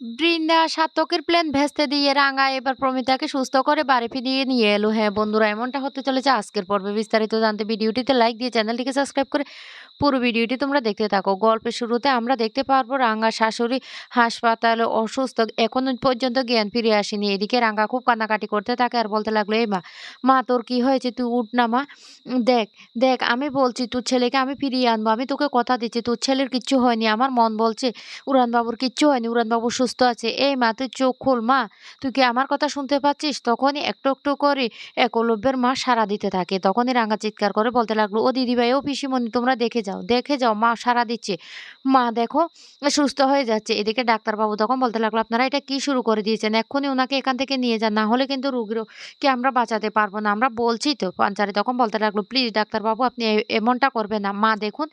Brinda সাতকের plan ভেস্তে দিয়ে রাঙা এবার প্রমিতাকে সুস্থ করে বাড়ি ফিরিয়ে নিয়ে এলো। হ্যাঁ বন্ধুরা, এমনটা হতে চলেছে আজকের পর্বে। বিস্তারিত জানতে ভিডিওটিতে লাইক দিয়ে চ্যানেলটিকে সাবস্ক্রাইব করে পুরো ভিডিওটি তোমরা দেখতে থাকো। গল্পের শুরুতে আমরা দেখতে পারব রাঙ্গা শাশুড়ি হাসপাতালে অসুস্থ। এখন পর্যন্ত জ্ঞান ফিরে আসেনি। এদিকে রাঙ্গা খুব কান্নাকাটি করতে থাকে আর বলতে লাগল এই মা মা, তোর কি হয়েছে? তুই উঠ না মা। দেখ দেখ, আমি বলছি তোর ছেলেকে আমি ফিরিয়ে আনব। আমি তোকে কথা দিচ্ছি, তোর ছেলের কিচ্ছু হয়নি। আমার মন বলছে, উড়ানবাবুর কিচ্ছু হয়নি, উড়ানবাবু সুস্থ আছে। এই মা, তুই চোখ খোল মা। তুই কি আমার কথা শুনতে পাচ্ছিস? তখনই একটু একটু করে একলব্যের মা সাড়া দিতে থাকে। তখনই রাঙা চিৎকার করে বলতে লাগল, ও দিদিভাই, ও পিসিমণি, তোমরা দেখে যাও। দেখে যাও, মা সাড়া দিচ্ছে। মা দেখো, সুস্থ হয়ে যাচ্ছে। এদিকে ডাক্তারবাবু তখন বলতে লাগল, আপনারা এটা কি শুরু করে দিয়েছেন? এক্ষুনি ওনাকে এখান থেকে নিয়ে যান। না হলে কিন্তু রুগীকে আমরা বাঁচাতে পারব না। আমরা বলছি তো। পাঞ্চারি তখন বলতে লাগল, প্লিজ ডাক্তারবাবু, আপনি এমনটা করবেন না। মা দেখুন,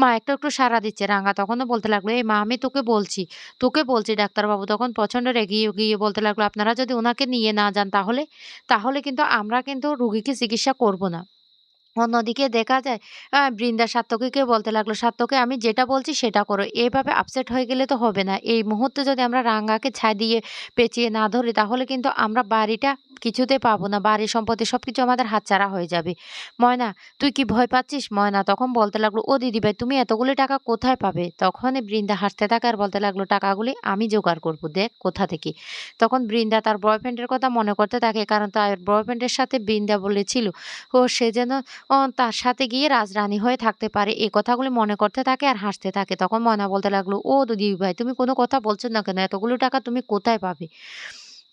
মা একটু একটু সাড়া দিচ্ছে। রাঙা তখনও বলতে লাগল, এই মা, আমি তোকে বলছি তোকে বলছি ডাক্তারবাবু। তখন প্রচণ্ড রেগিয়ে গিয়ে বলতে লাগল, আপনারা যদি ওনাকে নিয়ে না যান তাহলে তাহলে কিন্তু আমরা কিন্তু রুগীকে চিকিৎসা করব না। অন্যদিকে দেখা যায় বৃন্দা সাত্তকীকে বলতে লাগল, "সাত্তকী আমি যেটা বলছি সেটা করো। এভাবে আপসেট হয়ে গেলে তো হবে না। এই মুহূর্তে যদি আমরা রাঙ্গাকে ছাই দিয়ে পেঁচিয়ে না ধরি তাহলে কিন্তু আমরা বাড়িটা কিছুতে পাবো না। বাড়ি সম্পত্তি সবকিছু আমাদের হাতছাড়া হয়ে যাবে। ময়না তুই কি ভয় পাচ্ছিস?" ময়না তখন বলতে লাগল, "ও দিদিভাই তুমি এতগুলি টাকা কোথায় পাবে?" তখন বৃন্দা হাসতে থাকে আর বলতে লাগল, "টাকাগুলি আমি জোগাড় করব দেখ কোথা থেকে।" তখন বৃন্দা তার বয়ফ্রেন্ডের কথা মনে করতে থাকে কারণ তার বয়ফ্রেন্ডের সাথে বৃন্দা বলেছিল ও সে যেন তার সাথে গিয়ে রাজরানী হয়ে থাকতে পারে। এই কথাগুলি মনে করতে থাকে আর হাসতে থাকে। তখন ময়না বলতে লাগল, "ও দিদি ভাই তুমি কোনো কথা বলছো না কেন? এতগুলো টাকা তুমি কোথায় পাবে?"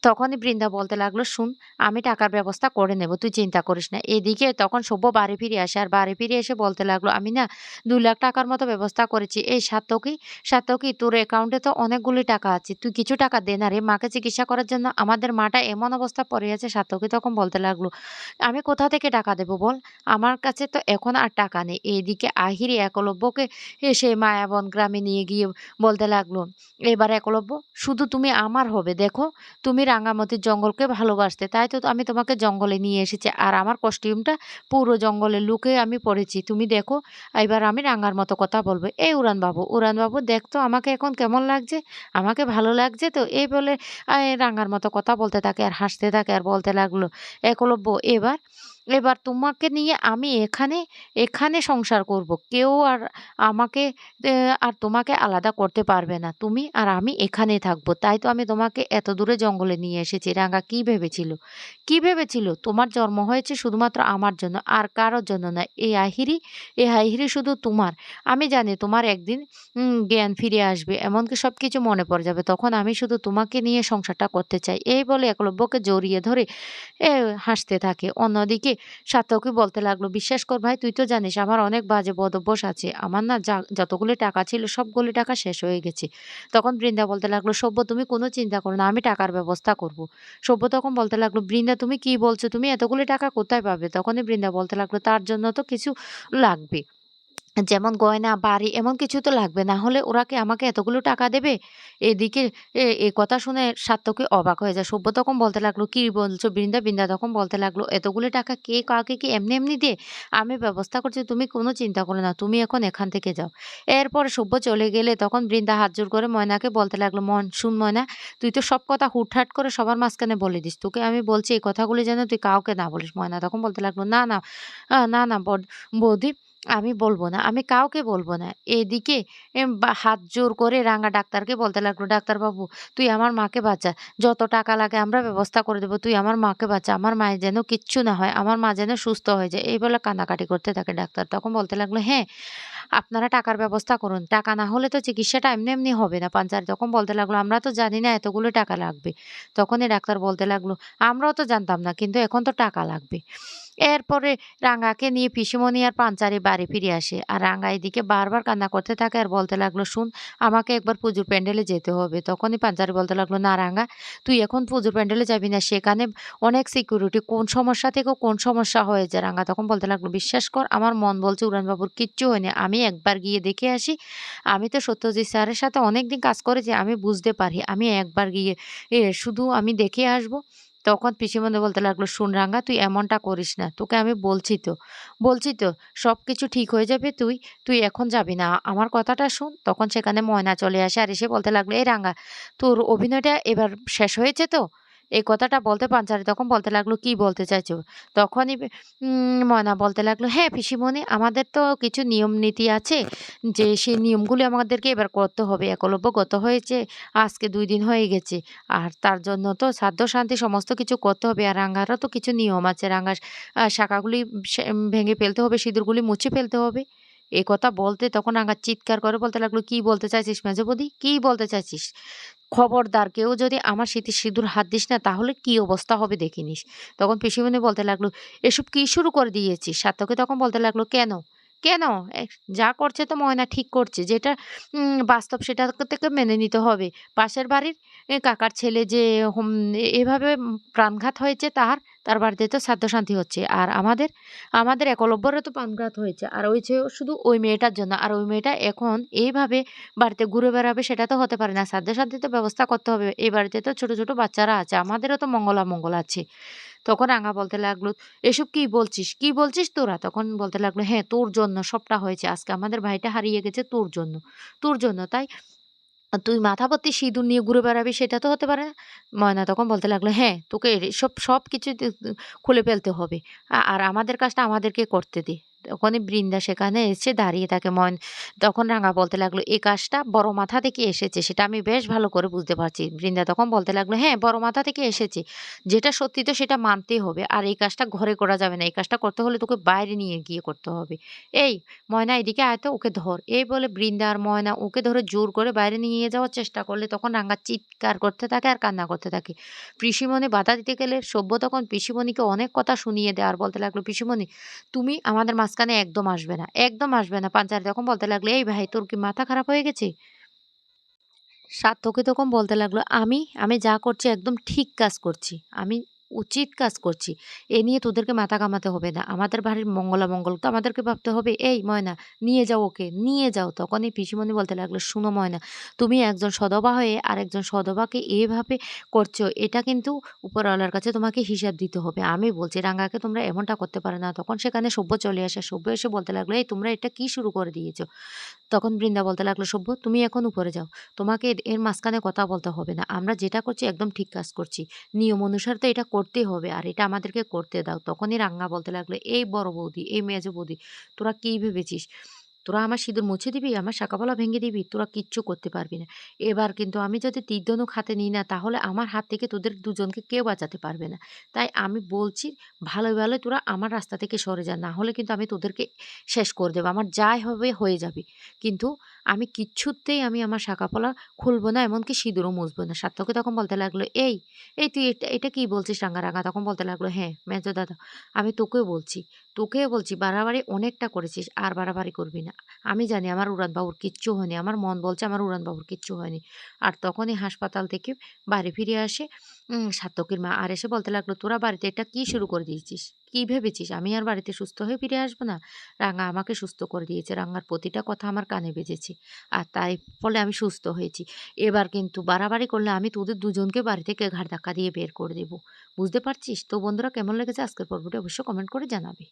তখনই বৃন্দা বলতে লাগল, "শুন, আমি টাকার ব্যবস্থা করে নেব। তুই চিন্তা করিস না।" এদিকে তখন সব্য বাড়ি ফিরে আসে। আর বাড়ি ফিরে এসে বলতে লাগল, "আমি না ৳২,০০,০০০ টাকার মতো ব্যবস্থা করেছি। এই সাত্তকী, সাত্তকী তোর অ্যাকাউন্টে তো অনেকগুলি টাকা আছে। তুই কিছু টাকা দে না রে। মাকে চিকিৎসা করার জন্য আমাদের মাটা এমন অবস্থা পড়ে আছে।" সাত্তকী তখন বলতে লাগল, "আমি কোথা থেকে টাকা দেব বল? আমার কাছে তো এখন আর টাকা নেই।" এইদিকে আহিরি একলব্যকে এ সেই মায়াবন গ্রামে নিয়ে গিয়ে বলতে লাগল, "এবার একলব্য শুধু তুমি আমার হবে। দেখো তুমি রাঙামাটির জঙ্গলকে ভালোবাসতে। তাই তো আমি তোমাকে জঙ্গলে নিয়ে এসেছি। আর আমার কস্টিউমটা পুরো জঙ্গলে লুকে আমি পড়েছি। তুমি দেখো এবার আমি রাঙার মতো কথা বলব। এই উড়ানবাবু, উড়ানবাবু দেখতো আমাকে এখন কেমন লাগছে? আমাকে ভালো লাগছে তো?" এই বলে রাঙার মতো কথা বলতে থাকে আর হাসতে থাকে আর বলতে লাগল, "একলব্য এবার, এবার তোমাকে নিয়ে আমি এখানে, এখানে সংসার করব। কেউ আর আমাকে আর তোমাকে আলাদা করতে পারবে না। তুমি আর আমি এখানেই থাকব। তাই তো আমি তোমাকে এত দূরে জঙ্গলে নিয়ে এসেছি।" রাঙা কি ভেবেছিল? কি ভেবেছিল? তোমার জন্ম হয়েছে শুধুমাত্র আমার জন্য, আর কারোর জন্য না। এই আহিরি, এই আহিরি শুধু তোমার। আমি জানি তোমার একদিন জ্ঞান ফিরে আসবে। এমনকি সব কিছু মনে পড়ে যাবে। তখন আমি শুধু তোমাকে নিয়ে সংসারটা করতে চাই। এই বলে একলব্যকে জড়িয়ে ধরে এ হাসতে থাকে। অন্যদিকে সাত্তকী বলতে লাগল, "বিশ্বাস কর ভাই তুই তো জানিস আমার অনেক বাজে বদঅভ্যাস আছে। আমার না যা যতগুলি টাকা ছিল সবগুলি টাকা শেষ হয়ে গেছে।" তখন বৃন্দা বলতে লাগল, সভ্য তুমি কোনো চিন্তা করো না। আমি টাকার ব্যবস্থা করব।" সভ্য তখন বলতে লাগল, "বৃন্দা তুমি কি বলছো? তুমি এতগুলি টাকা কোথায় পাবে?" তখনই বৃন্দা বলতে লাগল, "তার জন্য তো কিছু লাগবে। যেমন গয়না, বাড়ি এমন কিছু তো লাগবে। না হলে ওরা কি আমাকে এতগুলো টাকা দেবে?" এদিকে এ কথা শুনে সাত্তকী অবাক হয়ে যায়। সভ্য তখন বলতে লাগল, "কি বলছো বৃন্দা?" বৃন্দা তখন বলতে লাগল, "এতগুলো টাকা কে কাউকে কি এমনি, এমনি দেয়? আমি ব্যবস্থা করছি তুমি কোনো চিন্তা করো না। তুমি এখন এখান থেকে যাও।" এরপরে সভ্য চলে গেলে তখন বৃন্দা হাত জোড় করে ময়নাকে বলতে লাগল, "মন শুন ময়না, তুই তো সব কথা হুটহাট করে সবার মাঝখানে বলে দিস। তোকে আমি বলছি এই কথাগুলি যেন তুই কাউকে না বলিস।" ময়না তখন বলতে লাগল, "না, না, না, না বৌদি আমি বলব না। আমি কাউকে বলব না।" এদিকে হাত জোর করে রাঙা ডাক্তারকে বলতে লাগল, "ডাক্তারবাবু তুই আমার মাকে বাঁচা। যত টাকা লাগে আমরা ব্যবস্থা করে দেবো তুই আমার মাকে বাঁচা। আমার মায়ের যেন কিচ্ছু না হয়। আমার মা যেন সুস্থ হয়ে যায়।" এই বলে কান্নাকাটি করতে থাকে ডাক্তার। তখন বলতে লাগল, "হ্যাঁ, আপনারা টাকার ব্যবস্থা করুন। টাকা না হলে তো চিকিৎসাটা এমনি, এমনি হবে না।" পাঞ্চারি তখন বলতে লাগল, "আমরা তো জানি না এতগুলো টাকা লাগবে।" তখনই ডাক্তার বলতে লাগল, "আমরাও তো জানতাম না। কিন্তু এখন তো টাকা লাগবে।" এরপরে রাঙাকে নিয়ে পিসিমণি আর পাঞ্চারি বাড়ি ফিরে আসে। আর রাঙা এদিকে বারবার কান্না করতে থাকে আর বলতে লাগল, "শুন আমাকে একবার পুজোর প্যান্ডেলে যেতে হবে।" তখনই পাঞ্চারি বলতে লাগল, "না রাঙা তুই এখন পুজোর প্যান্ডেলে যাবি না। সেখানে অনেক সিকিউরিটি। কোন সমস্যা থেকে কোন সমস্যা হয়েছে।" রাঙা তখন বলতে লাগল, "বিশ্বাস কর আমার মন বলছে উড়ানবাবুর কিচ্ছু হয়নি। আমি একবার গিয়ে দেখে আসি। আমি তো সত্যজিৎ স্যারের সাথে অনেকদিন কাজ করেছি। আমি বুঝতে পারি। আমি একবার গিয়ে এ শুধু আমি দেখে আসব।" তখন পিসিমণি বলতে লাগল, শুন রাঙা তুই এমনটা করিস না। তোকে আমি বলছি তো, বলছি তো সব কিছু ঠিক হয়ে যাবে তুই, তুই এখন যাবি না। আমার কথাটা শোন।" তখন সেখানে ময়না চলে আসে আর এসে বলতে লাগল, "এই রাঙা তোর অভিনয়টা এবার শেষ হয়েছে তো?" এই কথাটা বলতে পাঞ্চারি তখন বলতে লাগল, "কি বলতে চাইছো?" তখনই ময়না বলতে লাগল, "হ্যাঁ পিসিমণি আমাদের তো কিছু নিয়ম নীতি আছে যে সেই নিয়মগুলি আমাদেরকে এবার করতে হবে। একলব্য গত হয়েছে আজকে দুই দিন হয়ে গেছে। আর তার জন্য তো শ্রাদ্ধ শান্তি সমস্ত কিছু করতে হবে। আর রাঙারও তো কিছু নিয়ম আছে। রাঙার আ শাখাগুলি ভেঙে ফেলতে হবে, সিঁদুরগুলি মুছে ফেলতে হবে।" এ কথা বলতে তখন রাঙা চিৎকার করে বলতে লাগল, "কি বলতে চাইছিস মেজো বৌদি? কি বলতে চাইছিস? খবরদার কেউ যদি আমার স্মৃতি সিঁদুর হাত দিস না তাহলে কি অবস্থা হবে দেখিনিস তখন পিসিমনি বলতে লাগল, "এসব কি শুরু করে দিয়েছিস?" সার্থকে তখন বলতে লাগল, "কেন? কেন? যা করছে তো ময়না ঠিক করছে। যেটা বাস্তব সেটা থেকে মেনে নিতে হবে। পাশের বাড়ির কাকার ছেলে যে এভাবে প্রাণঘাত হয়েছে তার, তার বাড়িতে তো শান্তি হচ্ছে। আর আমাদের, আমাদের একলব্যরও তো প্রাণঘাত হয়েছে। আর হয়েছে শুধু ওই মেয়েটার জন্য। আর ওই মেয়েটা এখন এইভাবে বাড়িতে ঘুরে বেড়াবে সেটা তো হতে পারে না। শান্তির তো ব্যবস্থা করতে হবে। এই বাড়িতে তো ছোট, ছোট বাচ্চারা আছে। আমাদেরও তো মঙ্গল-অমঙ্গল আছে।" তখন রাঙা বলতে লাগল, "এসব কি বলছিস? কি বলছিস তোরা?" তখন বলতে লাগল, "হ্যাঁ তোর জন্য সবটা হয়েছে। আজকে আমাদের ভাইটা হারিয়ে গেছে তোর জন্য। তোর জন্য তাই তুই মাথা ভর্তি সিঁদুর নিয়ে ঘুরে বেড়াবি সেটা তো হতে পারে না।" ময়না তখন বলতে লাগল, "হ্যাঁ তোকে সব সব কিছু খুলে ফেলতে হবে। আর আমাদের কাজটা আমাদেরকে করতে দে।" তখনই বৃন্দা সেখানে এসে দাঁড়িয়ে থাকে। ময়ন তখন রাঙা বলতে লাগল, "এ কাজটা বড় মাথা থেকে এসেছে সেটা আমি বেশ ভালো করে বুঝতে পারছি।" বৃন্দা তখন বলতে লাগল, "হ্যাঁ বড় মাথা থেকে এসেছে। যেটা সত্যি তো সেটা মানতেই হবে। আর এই কাজটা ঘরে করা যাবে না। এই কাজটা করতে হলে তোকে বাইরে নিয়ে গিয়ে করতে হবে। এই ময়না এদিকে আয় তো ওকে ধর।" এই বলে বৃন্দা আর ময়না ওকে ধরে জোর করে বাইরে নিয়ে যাওয়ার চেষ্টা করলে তখন রাঙা চিৎকার করতে থাকে আর কান্না করতে থাকে। পিসিমণি বাধা দিতে গেলে সভ্য তখন পিসিমণিকে অনেক কথা শুনিয়ে দেয় আর বলতে লাগল, "পিসিমণি তুমি আমাদের মাঝখানে একদম আসবে না। একদম আসবে না।" পাঞ্চারি তখন বলতে লাগল, "এই ভাই তোর কি মাথা খারাপ হয়ে গেছে?" সার্থকে তখন বলতে লাগল, "আমি, আমি যা করছি একদম ঠিক কাজ করছি। আমি উচিত কাজ করছি। এ নিয়ে তোদেরকে মাথা কামাতে হবে না। আমাদের বাড়ির মঙ্গল-অমঙ্গল তো আমাদেরকে ভাবতে হবে। এই ময়না নিয়ে যাও ওকে, নিয়ে যাও।" তখনই পিসিমণি বলতে লাগল, শুনো ময়না, তুমি একজন সধবা হয়ে আরেকজন সধবাকে এভাবে করছ। এটা কিন্তু উপরওয়ালার কাছে তোমাকে হিসাব দিতে হবে। আমি বলছি রাঙাকে তোমরা এমনটা করতে পারো না।" তখন সেখানে সভ্য চলে আসে। সভ্য এসে বলতে লাগল, "এই তোমরা এটা কি শুরু করে দিয়েছ?" তখন বৃন্দা বলতে লাগল, "সভ্য তুমি এখন উপরে যাও। তোমাকে এর মাঝখানে কথা বলতে হবে না। আমরা যেটা করছি একদম ঠিক কাজ করছি। নিয়ম অনুসারে তো এটা করতেই হবে। আর এটা আমাদেরকে করতে দাও।" তখনই রাঙ্গা বলতে লাগল, "এই বড় বৌদি, এই মেজ বৌদি তোরা কী ভেবেছিস? তোরা আমার সিঁদুর মুছে দিবি? আমার শাঁখাপলা ভেঙে দিবি? তোরা কিচ্ছু করতে পারবি না। এবার কিন্তু আমি যদি তীর ধনুক হাতে নিই না তাহলে আমার হাত থেকে তোদের দুজনকে কেউ বাঁচাতে পারবে না। তাই আমি বলছি ভালো ভালোই তোরা আমার রাস্তা থেকে সরে যা। না হলে কিন্তু আমি তোদেরকে শেষ করে দেবো আমার যাই হবে হয়ে যাবে। কিন্তু আমি কিচ্ছুতেই আমি আমার শাঁখাপলা খুলবো না এমনকি সিঁদুরও মুছবো না।" সার্থকী তখন বলতে লাগল, "এই, এই তুই এটা এটা কী বলছিস রাঙা?" রাঙা তখন বলতে লাগল, "হ্যাঁ মেজো দাদা আমি তোকেও বলছি, তোকেও বলছি বাড়াবাড়ি অনেকটা করেছিস। আর বাড়াবাড়ি করবি না। আমি জানি আমার উড়ানবাবুর কিচ্ছু হয়নি। আমার মন বলছে আমার উড়ানবাবুর কিচ্ছু হয়নি।" আর তখনই হাসপাতাল থেকে বাড়ি ফিরে আসে সার্থকীর মা। আর এসে বলতে লাগল, "তোরা বাড়িতে এটা কি শুরু করে দিয়েছিস? কি ভেবেছিস আমি আর বাড়িতে সুস্থ হয়ে ফিরে আসব না? রাঙা আমাকে সুস্থ করে দিয়েছে। রাঙার প্রতিটা কথা আমার কানে বেজেছে। আর তাই ফলে আমি সুস্থ হয়েছি। এবার কিন্তু বাড়াবাড়ি করলে আমি তোদের দুজনকে বাড়ি থেকে ঘাড় ধাক্কা দিয়ে বের করে দেবো বুঝতে পারছিস? তো বন্ধুরা কেমন লেগেছে আজকের পর্বটি অবশ্যই কমেন্ট করে জানাবে।